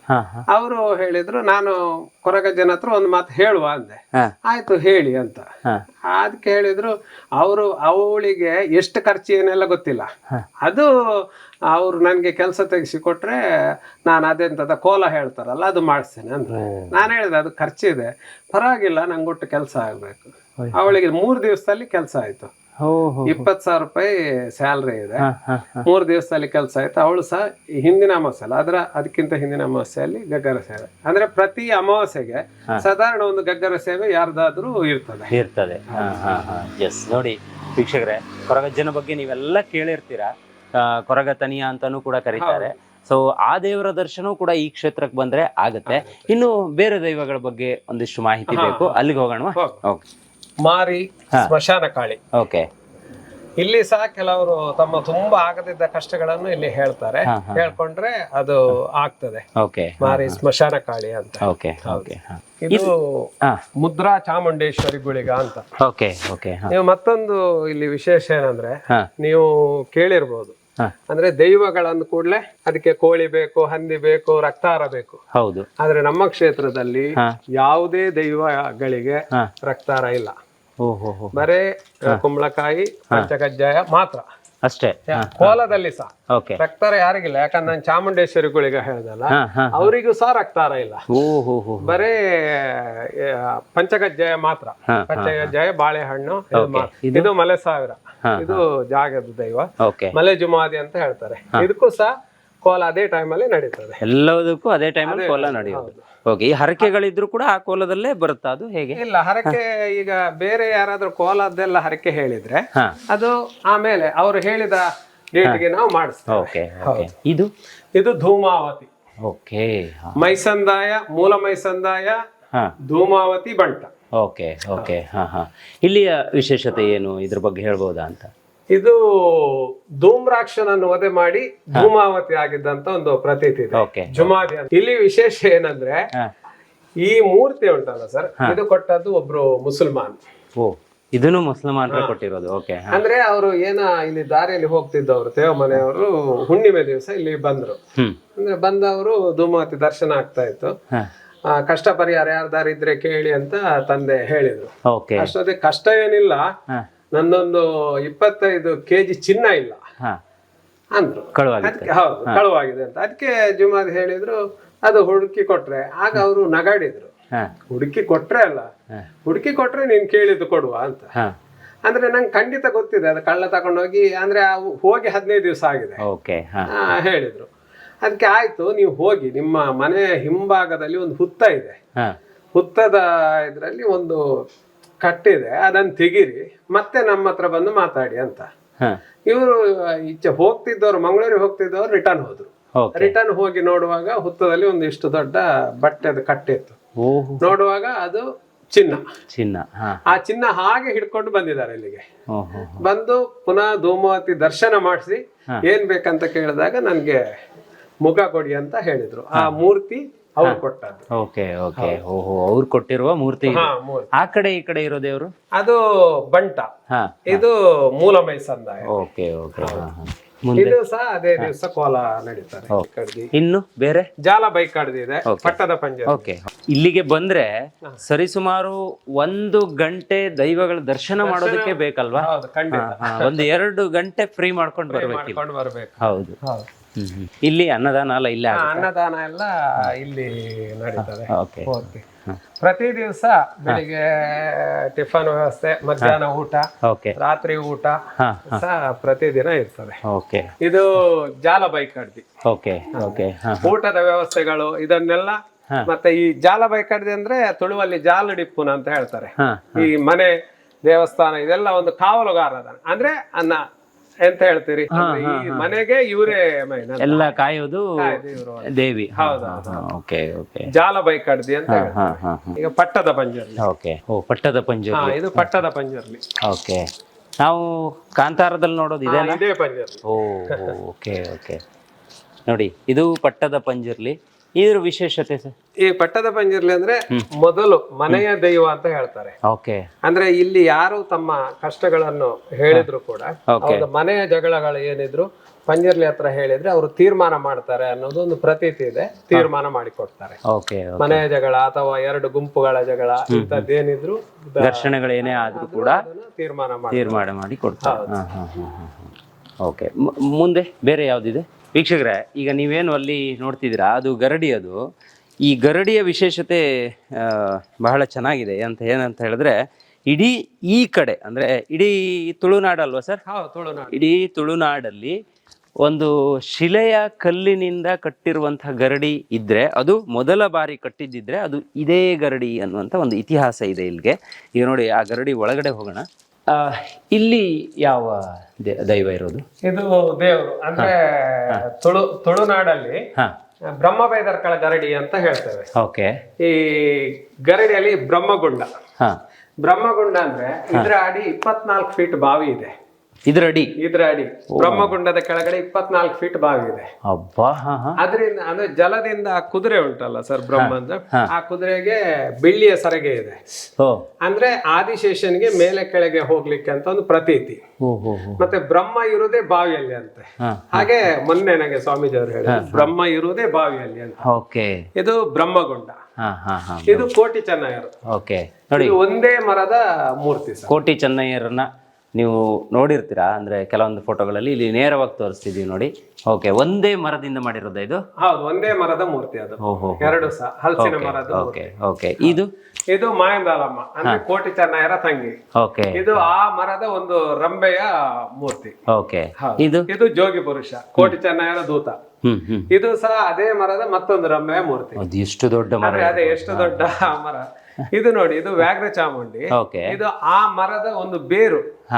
Speaker 1: ಅವರು ಹೇಳಿದ್ರು ನಾನು ಕೊರಗಜ್ಜನ ಹತ್ರ ಒಂದು ಮಾತು ಹೇಳುವ ಅಂದೆ. ಆಯ್ತು ಹೇಳಿ ಅಂತ. ಅದಕ್ಕೆ ಹೇಳಿದ್ರು ಅವರು ಅವಳಿಗೆ ಎಷ್ಟು ಖರ್ಚು ಏನೆಲ್ಲ ಗೊತ್ತಿಲ್ಲ. ಅದು ಅವ್ರು ನನಗೆ ಕೆಲಸ ತೆಗೆಸಿಕೊಟ್ರೆ ನಾನು ಅದೆಂತದ ಕೋಲ ಹೇಳ್ತಾರಲ್ಲ ಅದು ಮಾಡಿಸ್ತೇನೆ ಅಂತ ನಾನು ಹೇಳಿದೆ ಅದು ಖರ್ಚಿದೆ. ಪರವಾಗಿಲ್ಲ ನಂಗೊಟ್ಟು ಕೆಲಸ ಆಗಬೇಕು. ಅವಳಿಗೆ ಮೂರು ದಿವಸದಲ್ಲಿ ಕೆಲಸ ಆಯ್ತು. ಇಪ್ಪತ್ತು ಸಾವಿರ ರೂಪಾಯಿ ಸ್ಯಾಲ್ರಿ ಇದೆ. ಮೂರು ದಿವಸದಲ್ಲಿ ಕೆಲಸ ಆಯ್ತು. ಅವಳು ಸಹ ಹಿಂದಿನ ಅಮಾವಾಸ್ಯೆ ಅಲ್ಲ ಅದರ ಅದಕ್ಕಿಂತ ಹಿಂದಿನ ಅಮಾವಾಸ್ಯೆಯಲ್ಲಿ ಗಗ್ಗರ ಸೇವೆ. ಅಂದ್ರೆ ಪ್ರತಿ ಅಮಾವಾಸ್ಯೆಗೆ ಸಾಧಾರಣ ಒಂದು ಗಗ್ಗರ ಸೇವೆ ಯಾರ್ದಾದ್ರೂ ಇರ್ತದೆ.
Speaker 2: ಇರ್ತದೆ. ನೋಡಿ ವೀಕ್ಷಕರೇ ಹೊರಗಜ್ಜನ ಬಗ್ಗೆ ನೀವೆಲ್ಲ ಕೇಳಿರ್ತೀರಾ. ಆ, ಕೊರಗ ತನಿಯ ಅಂತಾನೂ ಕೂಡ ಕರೀತಾರೆ. ಸೊ ಆ ದೇವರ ದರ್ಶನವೂ ಕೂಡ ಈ ಕ್ಷೇತ್ರಕ್ಕೆ ಬಂದ್ರೆ ಆಗತ್ತೆ. ಇನ್ನು ಬೇರೆ ದೈವಗಳ ಬಗ್ಗೆ ಒಂದಿಷ್ಟು ಮಾಹಿತಿ ಬೇಕು. ಅಲ್ಲಿಗೆ ಹೋಗೋಣ
Speaker 1: ಮಾರಿ ಸ್ಮಶಾನ ಕಾಳಿ.
Speaker 2: ಓಕೆ.
Speaker 1: ಇಲ್ಲಿ ಸಹ ಕೆಲವರು ತಮ್ಮ ತುಂಬಾ ಆಗದಿದ್ದ ಕಷ್ಟಗಳನ್ನು ಇಲ್ಲಿ ಹೇಳ್ತಾರೆ. ಹೇಳ್ಕೊಂಡ್ರೆ ಅದು ಆಗ್ತದೆ.
Speaker 2: ಓಕೆ.
Speaker 1: ಮಾರಿ ಸ್ಮಶಾನ ಕಾಳಿ ಅಂತ.
Speaker 2: ಓಕೆ ಓಕೆ
Speaker 1: ಇದು ಮುದ್ರಾ ಚಾಮುಂಡೇಶ್ವರಿ ಗುಳಿಗ ಅಂತ.
Speaker 2: ಓಕೆ ಓಕೆ
Speaker 1: ನೀವು ಮತ್ತೊಂದು ಇಲ್ಲಿ ವಿಶೇಷ ಏನಂದ್ರೆ ನೀವು ಕೇಳಿರ್ಬೋದು. ಅಂದ್ರೆ ದೈವಗಳನ್ನು ಕೂಡ್ಲೆ ಅದಕ್ಕೆ ಕೋಳಿ ಬೇಕು ಹಂದಿ ಬೇಕು ರಕ್ತಾರ ಬೇಕು.
Speaker 2: ಹೌದು.
Speaker 1: ಆದ್ರೆ ನಮ್ಮ ಕ್ಷೇತ್ರದಲ್ಲಿ. ಯಾವುದೇ ದೈವಗಳಿಗೆ ರಕ್ತಾರ ಇಲ್ಲ. ಬರೇ ಕುಂಬಳಕಾಯಿ ಪಂಚಕಜ್ಜಾಯ ಮಾತ್ರ.
Speaker 2: ಅಷ್ಟೇ.
Speaker 1: ಕೋಲದಲ್ಲಿ ಸಹ
Speaker 2: ಓಕೆ
Speaker 1: ರಕ್ತಾರ ಯಾರಿಗಿಲ್ಲ. ಯಾಕಂದ್ರೆ ನಾನು ಚಾಮುಂಡೇಶ್ವರಿ ಗುಳಿಗ ಹೇಳ್ದಲ್ಲ ಅವರಿಗೂ ಸಹ ರಕ್ತಾರ ಇಲ್ಲ. ಬರೇ ಆ, ಪಂಚಕಜ್ಜಾಯ ಮಾತ್ರ.
Speaker 2: ಪಂಚಗಜ್ಜಯ
Speaker 1: ಪಂಚಕಜ್ಜಾಯ ಬಾಳೆಹಣ್ಣು ಇದು ಮಲೆ ಸಾವಿರ. ಇದು ಜಾಗದ ದೈವ. ಮಲೆ ಜುಮಾದಿ ಅಂತ ಹೇಳ್ತಾರೆ. ಇದಕ್ಕೂ ಸಹ ಕೋಲ ಅದೇ ಟೈಮಲ್ಲಿ ನಡೀತದೆ.
Speaker 2: ಎಲ್ಲದಕ್ಕೂ ಅದೇ ಟೈಮಲ್ಲಿ ಕೋಲ ನಡೆಯೋದು. ಓಕೆ ಈ ಹರಕೆಗಳಿದ್ರು ಕೂಡ ಆ ಕೋಲದಲ್ಲೇ ಬರುತ್ತಾ ಅದು? ಹೇಗೆ?
Speaker 1: ಇಲ್ಲ ಹರಕೆ ಈಗ ಬೇರೆ ಯಾರಾದ್ರೂ ಕೋಲದ್ದೆಲ್ಲ ಹರಕೆ ಹೇಳಿದ್ರೆ ಅದು ಆಮೇಲೆ ಅವರು ಹೇಳಿದ ಡೇಟ್ಗೆ ನಾವು ಮಾಡಿಸ್ತೇವೆ.
Speaker 2: ಓಕೆ ಓಕೆ ಇದು?
Speaker 1: ಇದು ಧೂಮಾವತಿ.
Speaker 2: ಓಕೆ
Speaker 1: ಮೈಸಂದಾಯ ಮೂಲ ಮೈಸಂದಾಯ ಧೂಮಾವತಿ ಬಂಟ.
Speaker 2: ಓಕೆ ಓಕೆ ಹಾ ಹಾ. ಇಲ್ಲಿಯ ವಿಶೇಷತೆ ಏನು? ಇದ್ರ ಬಗ್ಗೆ ಹೇಳ್ಬೋದಾ ಅಂತ?
Speaker 1: ಇದು ಧೂಮ್ರಾಕ್ಷನನ್ನು ವಧೆ ಮಾಡಿ ಧೂಮಾವತಿ ಆಗಿದ್ದಂತ ಒಂದು ಪ್ರತೀತಿ ಇದೆ. ಜುಮಾದಿ ಅಂತ. ಇಲ್ಲಿ ವಿಶೇಷ ಏನಂದ್ರೆ ಈ ಮೂರ್ತಿ ಉಂಟಲ್ಲ ಸರ್? ಇದು ಕೊಟ್ಟದ್ದು ಒಬ್ರು ಮುಸಲ್ಮಾನ್.
Speaker 2: ಇದನ್ನು ಮುಸಲ್ಮಾನರು ಕೊಟ್ಟಿರೋದು. ಓಕೆ
Speaker 1: ಅಂದ್ರೆ ಅವರು ಏನ ಇಲ್ಲಿ ದಾರಿಯಲ್ಲಿ ಹೋಗ್ತಿದ್ದವರು ತೇವಮನೆಯವರು ಹುಣ್ಣಿಮೆ ದಿವಸ ಇಲ್ಲಿ ಬಂದ್ರು. ಅಂದ್ರೆ ಬಂದವರು ಧೂಮಾವತಿ ದರ್ಶನ ಆಗ್ತಾ ಇತ್ತು. ಕಷ್ಟ ಪರಿಹಾರ ಯಾರ್ದಾರು ಇದ್ರೆ ಕೇಳಿ ಅಂತ ತಂದೆ ಹೇಳಿದ್ರು. ಅಷ್ಟೊತ್ತಿಗೆ ಕಷ್ಟ ಏನಿಲ್ಲ. ನನ್ನೊಂದು ಇಪ್ಪತ್ತೈದು ಕೆಜಿ ಚಿನ್ನ ಇಲ್ಲ. ಅಂದ್ರು. ಅದಕ್ಕೆ ಹೌದು ಕಳುವಾಗಿದೆ ಅಂತ. ಅದಕ್ಕೆ ಜುಮಾದ್ ಹೇಳಿದ್ರು ಅದು ಹುಡುಕಿ ಕೊಟ್ರೆ. ಆಗ ಅವರು ನಗಾಡಿದ್ರು. ಹುಡುಕಿ ಕೊಟ್ರೆ ಅಲ್ಲ. ಹುಡುಕಿ ಕೊಟ್ರೆ ನೀನ್ ಕೇಳಿದ್ದು ಕೊಡುವ ಅಂತ. ಅಂದ್ರೆ ನಂಗೆ ಖಂಡಿತ ಗೊತ್ತಿದೆ ಅದು ಕಳ್ಳ ತಗೊಂಡೋಗಿ ಅಂದ್ರೆ ಹೋಗಿ ಹದಿನೈದು ದಿವಸ ಆಗಿದೆ. ಹೇಳಿದ್ರು. ಅದಕ್ಕೆ ಆಯ್ತು ನೀವು ಹೋಗಿ ನಿಮ್ಮ ಮನೆಯ ಹಿಂಭಾಗದಲ್ಲಿ ಒಂದು ಹುತ್ತ ಇದೆ. ಹುತ್ತದ ಇದರಲ್ಲಿ ಒಂದು ಕಟ್ಟಿದೆ ಅದನ್ನ ತೆಗೀರಿ ಮತ್ತೆ ನಮ್ಮ ಹತ್ರ ಬಂದು ಮಾತಾಡಿ ಅಂತ. ಇವರು ಈಚೆ ಹೋಗ್ತಿದ್ದವ್ರು ಮಂಗಳೂರಿಗೆ ಹೋಗ್ತಿದ್ದವ್ರು ರಿಟರ್ನ್ ಹೋದ್ರು. ರಿಟರ್ನ್ ಹೋಗಿ ನೋಡುವಾಗ ಹುತ್ತದಲ್ಲಿ ಒಂದು ಇಷ್ಟು ದೊಡ್ಡ ಬಟ್ಟೆದ ಕಟ್ಟಿತ್ತು. ನೋಡುವಾಗ ಅದು ಚಿನ್ನ.
Speaker 2: ಚಿನ್ನ
Speaker 1: ಆ ಚಿನ್ನ ಹಾಗೆ ಹಿಡ್ಕೊಂಡು ಬಂದಿದ್ದಾರೆ ಇಲ್ಲಿಗೆ. ಬಂದು ಪುನಃ ಧೂಮಾವತಿ ದರ್ಶನ ಮಾಡಿಸಿ ಏನ್ ಬೇಕಂತ ಕೇಳಿದಾಗ ನನ್ಗೆ ಮುಖ ಕೊಡಿ ಅಂತ ಹೇಳಿದ್ರು. ಆ ಮೂರ್ತಿ ಅವ್ರು ಕೊಟ್ಟದ್ದು
Speaker 2: ಓಕೆ ಓಕೆ. ಓಹೋ ಅವ್ರು ಕೊಟ್ಟಿರುವ ಮೂರ್ತಿ ಇದು.
Speaker 1: ಹಾ ಮೂರ್ತಿ.
Speaker 2: ಆ ಕಡೆ ಈ ಕಡೆ ಇರೋ ದೇವರು
Speaker 1: ಅದು ಬಂಟ.
Speaker 2: ಹಾ
Speaker 1: ಇದು ಮೂಲಮೈ ಸಂದಾಯ
Speaker 2: ಓಕೆ ಓಕೆ. ಹಾ ಹಾ. ಮುಂದೆ.
Speaker 1: ಇದು ಸಹ ಅದೇ ದಿವಸ ಕೋಲ ನಡೀತಾರೆ ಕಡ್ದಿ.
Speaker 2: ಇನ್ನು ಬೇರೆ?
Speaker 1: ಜಾಲ ಬೈಕ್ ಕಡ್ದಿದೆ ಪಟ್ಟದ ಪಂಜರ.
Speaker 2: ಓಕೆ. ಇಲ್ಲಿಗೆ ಬಂದ್ರೆ ಸರಿಸುಮಾರು ಒಂದು ಗಂಟೆ ದೈವಗಳ ದರ್ಶನ ಮಾಡೋದಕ್ಕೆ ಬೇಕಲ್ವಾ?
Speaker 1: ಹೌದು ಖಂಡಿತ.
Speaker 2: ಹಾ, ಒಂದು ಎರಡು ಗಂಟೆ ಫ್ರೀ ಮಾಡ್ಕೊಂಡು ಬರ್ಬೇಕು
Speaker 1: ಮಾಡ್ಕೊಂಡು ಬರ್ಬೇಕು.
Speaker 2: ಹೌದು. ಇಲ್ಲಿ ಅನ್ನದಾನ ಅಲ್ಲ ಇಲ್ಲ
Speaker 1: ಅನ್ನದಾನ ಎಲ್ಲ ಇಲ್ಲಿ ನಡೀತದೆ.
Speaker 2: ಓಕೆ.
Speaker 1: ಪೂರ್ತಿ ಪ್ರತಿ ದಿವಸ ಬೆಳಿಗ್ಗೆ ಟಿಫನ್ ವ್ಯವಸ್ಥೆ ಮಧ್ಯಾಹ್ನ ಊಟ ರಾತ್ರಿ ಊಟ ಪ್ರತಿದಿನ ಇರ್ತದೆ. ಇದು ಜಾಲ ಬೈಕ್
Speaker 2: ಅಡ್ಡಿ
Speaker 1: ಊಟದ ವ್ಯವಸ್ಥೆಗಳು ಇದನ್ನೆಲ್ಲ ಮತ್ತೆ ಈ ಜಾಲ ಬೈಕ್ ಅಡ್ಡಿ ಅಂದ್ರೆ ತುಳುವಲ್ಲಿ ಜಾಲಡಿಪ್ಪುನ ಅಂತ ಹೇಳ್ತಾರೆ. ಈ ಮನೆ ದೇವಸ್ಥಾನ ಇದೆಲ್ಲ ಒಂದು ಕಾವಲುಗಾರ ಅಂದ್ರೆ ಅನ್ನ ಎಂತ ಹೇಳ್ತೀರಿ. ಈ ಮನೆಗೆ ಇವರೇ
Speaker 2: ಎಲ್ಲ ಕಾಯೋದು
Speaker 1: ದೇವಿ.
Speaker 2: ದೇವಿ ಓಕೆ ಓಕೆ.
Speaker 1: ಜಾಲ ಬೈಕ್ ಕಡ್ದಿ ಅಂತ ಹೇಳಿ
Speaker 2: ಹಾ ಹಾ ಹಾ.
Speaker 1: ಈಗ ಪಟ್ಟದ ಪಂಜರ್ಲಿ.
Speaker 2: ಓಕೆ. ಓ ಪಟ್ಟದ ಪಂಜುರ್ಲಿ.
Speaker 1: ಇದು ಪಟ್ಟದ ಪಂಜರ್ಲಿ.
Speaker 2: ಓಕೆ. ನಾವು ಕಾಂತಾರದಲ್ಲಿ ನೋಡೋದು ಇದೆ
Speaker 1: ಇದೇ ಪಂಜರ್ಲಿ.
Speaker 2: ಓ ಓಕೆ ಓಕೆ. ನೋಡಿ ಇದು ಪಟ್ಟದ ಪಂಜುರ್ಲಿ. ಇದ್ರ ವಿಶೇಷತೆ ಸರ್?
Speaker 1: ಈ ಪಟ್ಟದ ಪಂಜಿರ್ಲಿ ಅಂದ್ರೆ ಮೊದಲು ಮನೆಯ ದೈವ ಅಂತ ಹೇಳ್ತಾರೆ.
Speaker 2: ಓಕೆ.
Speaker 1: ಅಂದ್ರೆ ಇಲ್ಲಿ ಯಾರು ತಮ್ಮ ಕಷ್ಟಗಳನ್ನು ಹೇಳಿದ್ರು ಕೂಡ ಅವ್ರ ಮನೆಯ ಜಗಳಗಳು ಏನಿದ್ರು ಪಂಜಿರ್ಲಿ ಹತ್ರ ಹೇಳಿದ್ರೆ ಅವರು ತೀರ್ಮಾನ ಮಾಡ್ತಾರೆ ಅನ್ನೋದು ಒಂದು ಪ್ರತೀತಿ ಇದೆ. ತೀರ್ಮಾನ ಮಾಡಿಕೊಡ್ತಾರೆ. ಮನೆಯ ಜಗಳ ಅಥವಾ ಎರಡು ಗುಂಪುಗಳ ಜಗಳ ಇಂಥದ್ದೇನಿದ್ರು
Speaker 2: ಘರ್ಷಣೆಗಳೇನೇ ಆದ್ರೂ ಕೂಡ
Speaker 1: ತೀರ್ಮಾನ ಮಾಡಿ
Speaker 2: ತೀರ್ಮಾನ ಮಾಡಿ ಕೊಡ್ತಾರೆ. ಓಕೆ. ಮುಂದೆ ಬೇರೆ ಯಾವುದಿದೆ? ವೀಕ್ಷಕರೇ ಈಗ ನೀವೇನು ಅಲ್ಲಿ ನೋಡ್ತಿದ್ದೀರಾ? ಅದು ಗರಡಿ ಅದು. ಈ ಗರಡಿಯ ವಿಶೇಷತೆ ಬಹಳ ಚೆನ್ನಾಗಿದೆ ಅಂತ ಏನಂತ ಹೇಳಿದ್ರೆ ಇಡೀ ಈ ಕಡೆ ಅಂದರೆ ಇಡೀ ತುಳುನಾಡಲ್ವಾ ಸರ್?
Speaker 1: ಹೌದು ತುಳುನಾಡು.
Speaker 2: ಇಡೀ ತುಳುನಾಡಲ್ಲಿ ಒಂದು ಶಿಲೆಯ ಕಲ್ಲಿನಿಂದ ಕಟ್ಟಿರುವಂತಹ ಗರಡಿ ಇದ್ದರೆ ಅದು ಮೊದಲ ಬಾರಿ ಕಟ್ಟಿದ್ದಿದ್ರೆ ಅದು ಇದೇ ಗರಡಿ ಅನ್ನುವಂಥ ಒಂದು ಇತಿಹಾಸ ಇದೆ ಇಲ್ಲಿಗೆ. ಈಗ ನೋಡಿ ಆ ಗರಡಿ ಒಳಗಡೆ ಹೋಗೋಣ. ಇಲ್ಲಿ ಯಾವ ದೈವ ಇರೋದು?
Speaker 1: ಇದು ದೇವರು ಅಂದ್ರೆ ತುಳು ತುಳುನಾಡಲ್ಲಿ ಬ್ರಹ್ಮ ಬೈದರ್ಕಳ ಗರಡಿ ಅಂತ ಹೇಳ್ತೇವೆ.
Speaker 2: ಓಕೆ.
Speaker 1: ಈ ಗರಡಿಯಲ್ಲಿ ಬ್ರಹ್ಮಗುಂಡ. ಬ್ರಹ್ಮಗುಂಡ ಅಂದ್ರೆ ಇದರ ಅಡಿ ಇಪ್ಪತ್ನಾಲ್ಕು ಫೀಟ್ ಬಾವಿ ಇದೆ.
Speaker 2: ಇದ್ರ ಅಡಿ
Speaker 1: ಇದ್ರ ಅಡಿ ಬ್ರಹ್ಮಗುಂಡದ ಕೆಳಗಡೆ ಇಪ್ಪತ್ನಾಲ್ಕು ಫೀಟ್ ಬಾವಿ ಇದೆ.
Speaker 2: ಅಬ್ಬಾ ಹಾ ಹಾ.
Speaker 1: ಅದರಿಂದ ಅಂದ್ರೆ ಜಲದಿಂದ ಆ ಕುದುರೆ ಉಂಟಲ್ಲ ಸರ್ ಬ್ರಹ್ಮ ಆ ಕುದುರೆಗೆ ಬೆಳ್ಳಿಯ ಸರಗೆ ಇದೆ.
Speaker 2: ಓ
Speaker 1: ಅಂದ್ರೆ ಆದಿಶೇಷನ್ಗೆ ಮೇಲೆ ಕೆಳಗೆ ಹೋಗ್ಲಿಕ್ಕೆ ಅಂತ ಒಂದು ಪ್ರತೀತಿ.
Speaker 2: ಓ ಹೋ ಹೋ.
Speaker 1: ಮತ್ತೆ ಬ್ರಹ್ಮ ಇರುವುದೇ ಬಾವಿಯಲ್ಲಿ ಅಂತೆ.
Speaker 2: ಹಾ
Speaker 1: ಹಾಗೆ ಮೊನ್ನೆ ನನಗೆ ಸ್ವಾಮೀಜಿ ಅವರು ಹೇಳಿದ್ರು ಬ್ರಹ್ಮ ಇರುವುದೇ ಬಾವಿಯಲ್ಲಿ ಅಂತ.
Speaker 2: ಓಕೆ.
Speaker 1: ಇದು ಬ್ರಹ್ಮಗುಂಡ.
Speaker 2: ಹಾ ಹಾ ಹಾ.
Speaker 1: ಇದು ಕೋಟಿ ಚೆನ್ನಯ್ಯರು.
Speaker 2: ಓಕೆ. ನೋಡಿ.
Speaker 1: ಇದು ಒಂದೇ ಮರದ ಮೂರ್ತಿ ಸರ್.
Speaker 2: ಕೋಟಿ ಚೆನ್ನಯ್ಯರನ್ನ ನೀವು ನೋಡಿರ್ತೀರಾ? ಅಂದ್ರೆ ಕೆಲವೊಂದು ಫೋಟೋಗಳಲ್ಲಿ ಇಲ್ಲಿ ನೇರವಾಗಿ ತೋರಿಸ್ತಿದೀವಿ ನೋಡಿ. ಓಕೆ ಒಂದೇ ಮರದಿಂದ ಮಾಡಿರೋದ ಇದು?
Speaker 1: ಹೌದು ಒಂದೇ ಮರದ ಮೂರ್ತಿ ಅದು.
Speaker 2: ಓಹೋ.
Speaker 1: ಎರಡು ಸಹ ಹಲಸಿನ ಮರದ
Speaker 2: ಓಕೆ ಓಕೆ ಇದು?
Speaker 1: ಇದು ಮಾಯಂದಾಲಮ್ಮ ಅಂದ್ರೆ ಕೋಟಿ ಚೆನ್ನಾಯರ ತಂಗಿ.
Speaker 2: ಓಕೆ
Speaker 1: ಇದು ಆ ಮರದ ಒಂದು ರಂಬೆಯ ಮೂರ್ತಿ.
Speaker 2: ಓಕೆ ಇದು?
Speaker 1: ಇದು ಜೋಗಿ ಪುರುಷ ಕೋಟಿ ಚೆನ್ನಾಯರ ದೂತ. ಇದು ಸಹ ಅದೇ ಮರದ ಮತ್ತೊಂದು ರಂಬೆಯ ಮೂರ್ತಿ.
Speaker 2: ಎಷ್ಟು ದೊಡ್ಡ ಮರ
Speaker 1: ಅದೇ ಎಷ್ಟು ದೊಡ್ಡ ಆ ಮರ. [laughs] ಇದು ನೋಡಿ ಇದು ವ್ಯಾಘ್ರ ಚಾಮುಂಡಿ. ಇದು ಆ ಮರದ ಒಂದು ಬೇರು.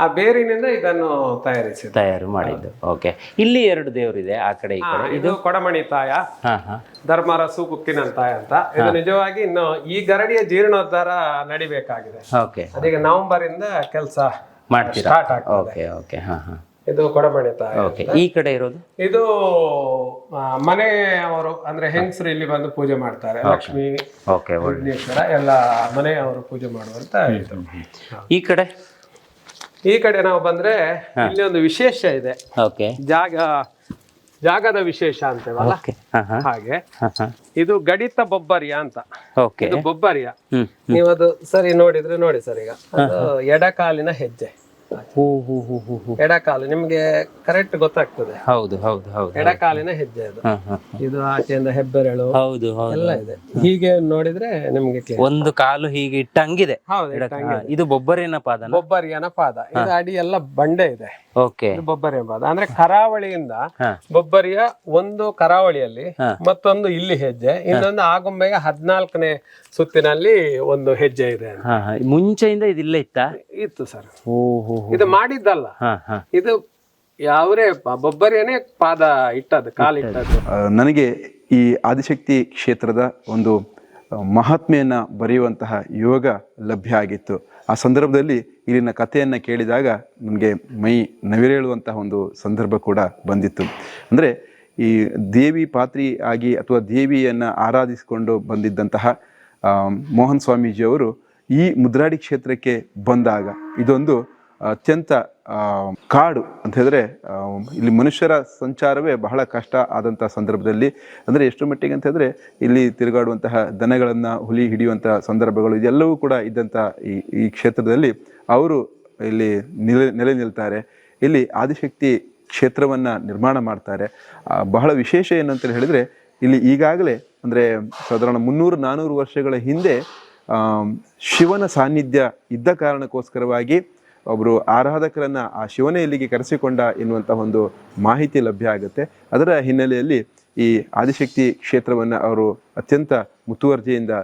Speaker 1: ಆ ಬೇರಿನಿಂದ ಇದನ್ನು ತಯಾರಿಸಿ
Speaker 2: ತಯಾರು ಮಾಡಿದ್ದು. ಓಕೆ. ಇಲ್ಲಿ ಎರಡು ದೇವರಿದೆ ಆ ಕಡೆ ಈ ಕಡೆ.
Speaker 1: ಇದು ಕೊಡಮಣಿ ತಾಯ ಧರ್ಮರಸು ತಾಯ ಅಂತ. ಇದು ನಿಜವಾಗಿ ಇನ್ನು ಈ ಗರಡಿಯ ಜೀರ್ಣೋದ್ಧಾರ ನಡಿಬೇಕಾಗಿದೆ.
Speaker 2: ಓಕೆ.
Speaker 1: ಅದೀಗ ನವೆಂಬರ್ ಇಂದ ಕೆಲಸ
Speaker 2: ಮಾಡ್ತೀರಾ? Okay okay. ಹಾ ಹಾ.
Speaker 1: ಇದು ಕೊಡಮಣಿ ತಾಯಿ
Speaker 2: ಓಕೆ ಈ ಕಡೆ ಇರೋದು?
Speaker 1: ಇದು ಆ, ಮನೆಯವರು ಅಂದ್ರೆ ಹೆಂಗಸರು ಇಲ್ಲಿ ಬಂದು ಪೂಜೆ ಮಾಡ್ತಾರೆ. ಲಕ್ಷ್ಮಿ
Speaker 2: ಓಕೆ
Speaker 1: ವಿಘ್ನೇಶ್ವರ ಎಲ್ಲ ಮನೆಯವರು ಪೂಜೆ ಮಾಡುವಂತ ಇದು.
Speaker 2: ಈ ಕಡೆ?
Speaker 1: ಈ ಕಡೆ ನಾವು ಬಂದ್ರೆ ಇಲ್ಲಿ ಒಂದು ವಿಶೇಷ ಇದೆ.
Speaker 2: ಓಕೆ.
Speaker 1: ಜಾಗ ಜಾಗದ ವಿಶೇಷ ಅಂತೇವಲ್ಲ?
Speaker 2: ಓಕೆ ಹಾ ಹಾ.
Speaker 1: ಹಾಗೆ.
Speaker 2: ಹಾ ಹಾ.
Speaker 1: ಇದು ಗಡಿತ ಬೊಬ್ಬರಿಯ ಅಂತ.
Speaker 2: ಓಕೆ.
Speaker 1: ಇದು ಬೊಬ್ಬರಿಯ.
Speaker 2: ನೀವದು
Speaker 1: ನೀವು ಅದು ಸರಿ ನೋಡಿದ್ರೆ ನೋಡಿ ಸರ್ ಈಗ. ಅದು ಎಡಕಾಲಿನ ಹೆಜ್ಜೆ. ಎಡಕಾಲು ನಿಮ್ಗೆ ಕರೆಕ್ಟ್ ಗೊತ್ತಾಗ್ತದೆ.
Speaker 2: ಹೌದು ಹೌದು ಹೌದು.
Speaker 1: ಎಡಕಾಲಿನ ಹೆಜ್ಜೆ ಅದು. ಇದು ಆಚೆಯಿಂದ ಹೆಬ್ಬೆರಳು
Speaker 2: ಹೌದು ಹೌದು
Speaker 1: ಎಲ್ಲ ಇದೆ. ಹೀಗೆ ನೋಡಿದ್ರೆ ನಿಮ್ಗೆ
Speaker 2: ಒಂದು ಕಾಲು ಹೀಗೆ ಇಟ್ಟಂಗಿದೆ.
Speaker 1: ಹೌದು
Speaker 2: ಇದು ಬೊಬ್ಬರಿನ ಪಾದ
Speaker 1: ಬೊಬ್ಬರಿಯನ ಪಾದ. ಇದು ಅಡಿ ಎಲ್ಲ ಬಂಡೆ ಇದೆ.
Speaker 2: ಓಕೆ.
Speaker 1: ಇದು ಬೊಬ್ಬರಿಯ ಪಾದ ಅಂದ್ರೆ ಕರಾವಳಿಯಿಂದ ಬೊಬ್ಬರಿಯ ಒಂದು ಕರಾವಳಿಯಲ್ಲಿ ಮತ್ತೊಂದು ಇಲ್ಲಿ ಹೆಜ್ಜೆ ಇನ್ನೊಂದು ಆಗುಂಬೆಗೆ ಹದಿನಾಲ್ಕನೇ ಸುತ್ತಿನಲ್ಲಿ ಒಂದು ಹೆಜ್ಜೆ ಇದೆ.
Speaker 2: ಹಾ ಹಾ. ಮುಂಚೆಯಿಂದ ಇದಿಲ್ಲ ಇತ್ತ?
Speaker 1: ಇತ್ತು ಸರ್.
Speaker 2: ಓ ಹೋ ಹೋ.
Speaker 1: ಇದು ಮಾಡಿದ್ದಲ್ಲ. ಇದು ಯಾವ್ರೆ ಬೊಬ್ಬರಿಯನೇ ಪಾದ ಇಟ್ಟದ್ದು ಕಾಲಿಟ್ಟದ್ದು
Speaker 4: ಆ, ನನಗೆ ಈ ಆದಿಶಕ್ತಿ ಕ್ಷೇತ್ರದ ಒಂದು ಮಹಾತ್ಮೆಯನ್ನ ಬರೆಯುವಂತಹ ಯೋಗ ಲಭ್ಯ ಆಗಿತ್ತು. ಆ ಸಂದರ್ಭದಲ್ಲಿ ಇಲ್ಲಿನ ಕಥೆಯನ್ನು ಕೇಳಿದಾಗ ನನಗೆ ಮೈ ನವಿರೇಳುವಂತಹ ಒಂದು ಸಂದರ್ಭ ಕೂಡ ಬಂದಿತ್ತು. ಅಂದರೆ ಈ ದೇವಿ ಪಾತ್ರಿ ಆಗಿ ಅಥವಾ ದೇವಿಯನ್ನು ಆರಾಧಿಸಿಕೊಂಡು ಬಂದಿದ್ದಂತಹ ಮೋಹನ್ ಸ್ವಾಮೀಜಿಯವರು ಈ ಮುದ್ರಾಡಿ ಕ್ಷೇತ್ರಕ್ಕೆ ಬಂದಾಗ ಇದೊಂದು ಅತ್ಯಂತ ಕಾಡು ಅಂತ ಹೇಳಿದ್ರೆ ಇಲ್ಲಿ ಮನುಷ್ಯರ ಸಂಚಾರವೇ ಬಹಳ ಕಷ್ಟ ಆದಂಥ ಸಂದರ್ಭದಲ್ಲಿ. ಅಂದರೆ ಎಷ್ಟು ಮಟ್ಟಿಗೆ ಅಂತ ಹೇಳಿದ್ರೆ, ಇಲ್ಲಿ ತಿರುಗಾಡುವಂತಹ ದನಗಳನ್ನು ಹುಲಿ ಹಿಡಿಯುವಂಥ ಸಂದರ್ಭಗಳು ಇದೆಲ್ಲವೂ ಕೂಡ ಇದ್ದಂಥ ಈ ಈ ಕ್ಷೇತ್ರದಲ್ಲಿ ಅವರು ಇಲ್ಲಿ ನೆಲೆ ನೆಲೆ ನಿಲ್ತಾರೆ. ಇಲ್ಲಿ ಆದಿಶಕ್ತಿ ಕ್ಷೇತ್ರವನ್ನು ನಿರ್ಮಾಣ ಮಾಡ್ತಾರೆ. ಬಹಳ ವಿಶೇಷ ಏನಂತ ಹೇಳಿದ್ರೆ, ಇಲ್ಲಿ ಈಗಾಗಲೇ, ಅಂದರೆ ಸಾಧಾರಣ ಮುನ್ನೂರು ನಾನ್ನೂರು ವರ್ಷಗಳ ಹಿಂದೆ ಶಿವನ ಸಾನ್ನಿಧ್ಯ ಇದ್ದ ಕಾರಣಕ್ಕೋಸ್ಕರವಾಗಿ ಒಬ್ಬರು ಆರಾಧಕರನ್ನು ಆ ಶಿವನೇ ಇಲ್ಲಿಗೆ ಕರೆಸಿಕೊಂಡ ಎನ್ನುವಂಥ ಒಂದು ಮಾಹಿತಿ ಲಭ್ಯ ಆಗುತ್ತೆ. ಅದರ ಹಿನ್ನೆಲೆಯಲ್ಲಿ ಈ ಆದಿಶಕ್ತಿ ಕ್ಷೇತ್ರವನ್ನು ಅವರು ಅತ್ಯಂತ ಮುತುವರ್ಜಿಯಿಂದ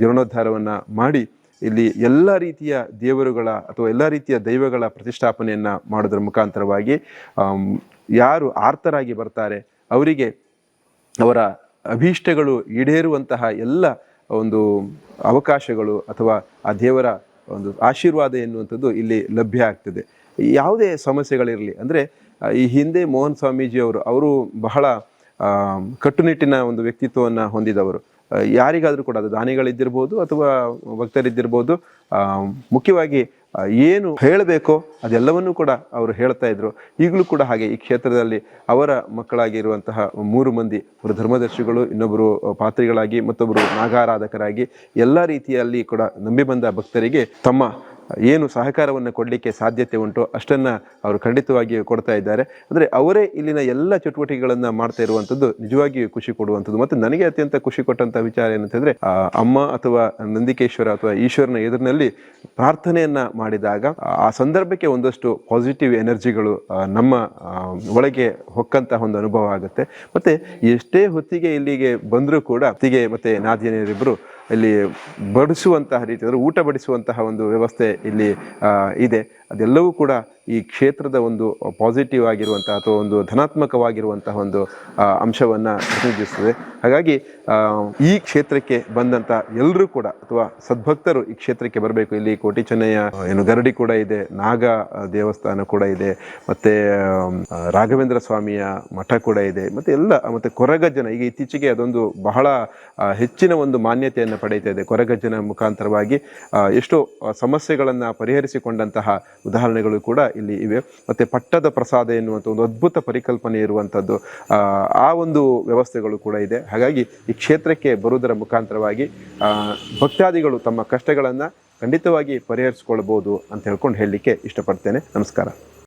Speaker 4: ಜೀರ್ಣೋದ್ಧಾರವನ್ನು ಮಾಡಿ ಇಲ್ಲಿ ಎಲ್ಲ ರೀತಿಯ ದೇವರುಗಳ ಅಥವಾ ಎಲ್ಲ ರೀತಿಯ ದೈವಗಳ ಪ್ರತಿಷ್ಠಾಪನೆಯನ್ನು ಮಾಡೋದ್ರ ಮುಖಾಂತರವಾಗಿ ಯಾರು ಆರ್ತರಾಗಿ ಬರ್ತಾರೆ, ಅವರಿಗೆ ಅವರ ಅಭೀಷ್ಟಗಳು ಈಡೇರುವಂತಹ ಎಲ್ಲ ಒಂದು ಅವಕಾಶಗಳು ಅಥವಾ ಆ ದೇವರ ಒಂದು ಆಶೀರ್ವಾದ ಎನ್ನುವಂಥದ್ದು ಇಲ್ಲಿ ಲಭ್ಯ ಆಗ್ತದೆ. ಯಾವುದೇ ಸಮಸ್ಯೆಗಳಿರಲಿ, ಅಂದರೆ ಈ ಹಿಂದೆ ಮೋಹನ್ ಸ್ವಾಮೀಜಿಯವರು, ಅವರು ಬಹಳ ಕಟ್ಟುನಿಟ್ಟಿನ ಒಂದು ವ್ಯಕ್ತಿತ್ವವನ್ನು ಹೊಂದಿದವರು. ಯಾರಿಗಾದರೂ ಕೂಡ ಅದು ದಾನಿಗಳಿದ್ದಿರ್ಬೋದು ಅಥವಾ ಭಕ್ತರಿದ್ದಿರ್ಬೋದು ಮುಖ್ಯವಾಗಿ ಏನು ಹೇಳಬೇಕೋ ಅದೆಲ್ಲವನ್ನೂ ಕೂಡ ಅವರು ಹೇಳ್ತಾ ಇದ್ರು. ಈಗಲೂ ಕೂಡ ಹಾಗೆ ಈ ಕ್ಷೇತ್ರದಲ್ಲಿ ಅವರ ಮಕ್ಕಳಾಗಿರುವಂತಹ ಮೂರು ಮಂದಿ ಒಬ್ಬರು ಧರ್ಮದರ್ಶಿಗಳು ಇನ್ನೊಬ್ಬರು ಪಾತ್ರಿಗಳಾಗಿ ಮತ್ತೊಬ್ಬರು ನಾಗಾರಾಧಕರಾಗಿ ಎಲ್ಲ ರೀತಿಯಲ್ಲಿ ಕೂಡ ನಂಬಿ ಬಂದ ಭಕ್ತರಿಗೆ ತಮ್ಮ ಏನು ಸಹಕಾರವನ್ನು ಕೊಡಲಿಕ್ಕೆ ಸಾಧ್ಯತೆ ಉಂಟು ಅಷ್ಟನ್ನು ಅವರು ಖಂಡಿತವಾಗಿಯೂ ಕೊಡ್ತಾ ಇದ್ದಾರೆ. ಅಂದರೆ ಅವರೇ ಇಲ್ಲಿನ ಎಲ್ಲ ಚಟುವಟಿಕೆಗಳನ್ನು ಮಾಡ್ತಾ ಇರುವಂಥದ್ದು ನಿಜವಾಗಿಯೂ ಖುಷಿ ಕೊಡುವಂಥದ್ದು ಮತ್ತು ನನಗೆ ಅತ್ಯಂತ ಖುಷಿ ಕೊಟ್ಟಂಥ ವಿಚಾರ ಏನಂತಂದರೆ ಅಮ್ಮ ಅಥವಾ ನಂದಿಕೇಶ್ವರ ಅಥವಾ ಈಶ್ವರನ ಎದುರಿನಲ್ಲಿ ಪ್ರಾರ್ಥನೆಯನ್ನು ಮಾಡಿದಾಗ ಆ ಸಂದರ್ಭಕ್ಕೆ ಒಂದಷ್ಟು ಪಾಸಿಟಿವ್ ಎನರ್ಜಿಗಳು ನಮ್ಮ ಒಳಗೆ ಹೊಕ್ಕಂತಹ ಒಂದು ಅನುಭವ ಆಗುತ್ತೆ. ಮತ್ತು ಎಷ್ಟೇ ಹೊತ್ತಿಗೆ ಇಲ್ಲಿಗೆ ಬಂದರೂ ಕೂಡ, ಹೊತ್ತಿಗೆ ಮತ್ತು ನಾದಿನಿಯರಿಬ್ಬರು ಇಲ್ಲಿ ಬಡಿಸುವಂತಹ ರೀತಿ ಅಂದರೆ ಊಟ ಬಡಿಸುವಂತಹ ಒಂದು ವ್ಯವಸ್ಥೆ ಇಲ್ಲಿ ಇದೆ. ಅದೆಲ್ಲವೂ ಕೂಡ ಈ ಕ್ಷೇತ್ರದ ಒಂದು ಪಾಸಿಟಿವ್ ಆಗಿರುವಂತಹ ಅಥವಾ ಒಂದು ಧನಾತ್ಮಕವಾಗಿರುವಂತಹ ಒಂದು ಅಂಶವನ್ನು ಪ್ರತಿನಿಧಿಸ್ತದೆ ಹಾಗಾಗಿ ಈ ಕ್ಷೇತ್ರಕ್ಕೆ ಬಂದಂಥ ಎಲ್ಲರೂ ಕೂಡ ಅಥವಾ ಸದ್ಭಕ್ತರು ಈ ಕ್ಷೇತ್ರಕ್ಕೆ ಬರಬೇಕು. ಇಲ್ಲಿ ಕೋಟಿ ಚೆನ್ನಯ್ಯ ಏನು ಗರಡಿ ಕೂಡ ಇದೆ, ನಾಗ ದೇವಸ್ಥಾನ ಕೂಡ ಇದೆ, ಮತ್ತು ರಾಘವೇಂದ್ರ ಸ್ವಾಮಿಯ ಮಠ ಕೂಡ ಇದೆ, ಮತ್ತು ಎಲ್ಲ, ಮತ್ತು ಕೊರಗಜ್ಜನ, ಈಗ ಇತ್ತೀಚೆಗೆ ಅದೊಂದು ಬಹಳ ಹೆಚ್ಚಿನ ಒಂದು ಮಾನ್ಯತೆಯನ್ನು ಪಡೆಯುತ್ತಾ ಇದೆ ಕೊರಗಜ್ಜನ ಮುಖಾಂತರವಾಗಿ. ಎಷ್ಟೋ ಸಮಸ್ಯೆಗಳನ್ನು ಪರಿಹರಿಸಿಕೊಂಡಂತಹ ಉದಾಹರಣೆಗಳು ಕೂಡ ಇಲ್ಲಿ ಇವೆ. ಮತ್ತೆ ಪಟ್ಟದ ಪ್ರಸಾದ ಎನ್ನುವಂಥ ಒಂದು ಅದ್ಭುತ ಪರಿಕಲ್ಪನೆ ಇರುವಂಥದ್ದು ಆ, ಒಂದು ವ್ಯವಸ್ಥೆಗಳು ಕೂಡ ಇದೆ. ಹಾಗಾಗಿ ಈ ಕ್ಷೇತ್ರಕ್ಕೆ ಬರುವುದರ ಮುಖಾಂತರವಾಗಿ ಭಕ್ತಾದಿಗಳು ತಮ್ಮ ಕಷ್ಟಗಳನ್ನು ಖಂಡಿತವಾಗಿ ಪರಿಹರಿಸಿಕೊಳ್ಬೋದು ಅಂತ ಹೇಳ್ಕೊಂಡು ಹೇಳಲಿಕ್ಕೆ ಇಷ್ಟಪಡ್ತೇನೆ. ನಮಸ್ಕಾರ.